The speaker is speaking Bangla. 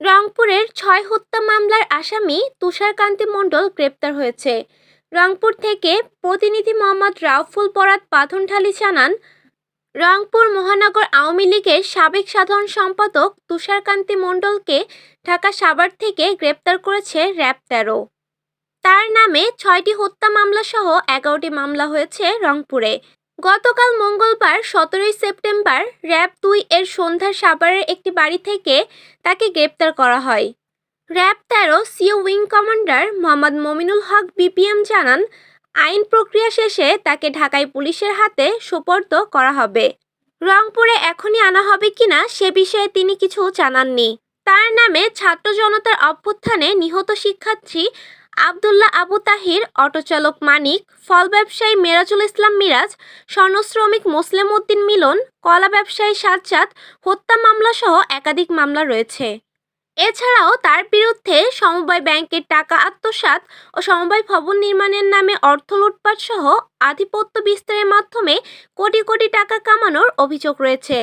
রংপুরের ছয় হত্যা মামলার আসামি তুষারকান্তি মণ্ডল গ্রেপ্তার হয়েছে। রংপুর থেকে প্রতিনিধি মোহাম্মদ রাউফুল পরাত পাথনঢালি জানান, রংপুর মহানগর আওয়ামী লীগের সাবেক সাধারণ সম্পাদক তুষারকান্তি মণ্ডলকে ঢাকা সাভার থেকে গ্রেপ্তার করেছে র্যাব তেরো। তার নামে ছয়টি হত্যা মামলা সহ এগারোটি মামলা হয়েছে রংপুরে। গতকাল মঙ্গলবার সতেরোই সেপ্টেম্বর র্যাব দুই এর সন্ধ্যার সাভারের একটি বাড়ি থেকে তাকে গ্রেপ্তার করা হয়। র্যাব তেরো CO wing commander Mohammad Mominul Haque BPM জানান, আইন প্রক্রিয়া শেষে তাকে ঢাকায় পুলিশের হাতে সোপর্দ করা হবে। রংপুরে এখনই আনা হবে কিনা সে বিষয়ে তিনি কিছু জানাননি। তার নামে ছাত্র জনতার অভ্যুত্থানে নিহত শিক্ষার্থী আবদুল্লাহ আবু তাহির, অটোচালক মানিক, ফল ব্যবসায়ী মেরাজুল ইসলাম মিরাজ, স্বর্ণ শ্রমিক মোসলেম উদ্দিন মিলন, কলা ব্যবসায়ী সাজ্জাদ, হত্যা মামলা সহ একাধিক মামলা রয়েছে। এছাড়াও তার বিরুদ্ধে সমবায় ব্যাংকের টাকা আত্মসাৎ ও সমবায় ভবন নির্মাণের নামে অর্থ লুটপাট সহ আধিপত্য বিস্তারের মাধ্যমে কোটি কোটি টাকা কামানোর অভিযোগ রয়েছে।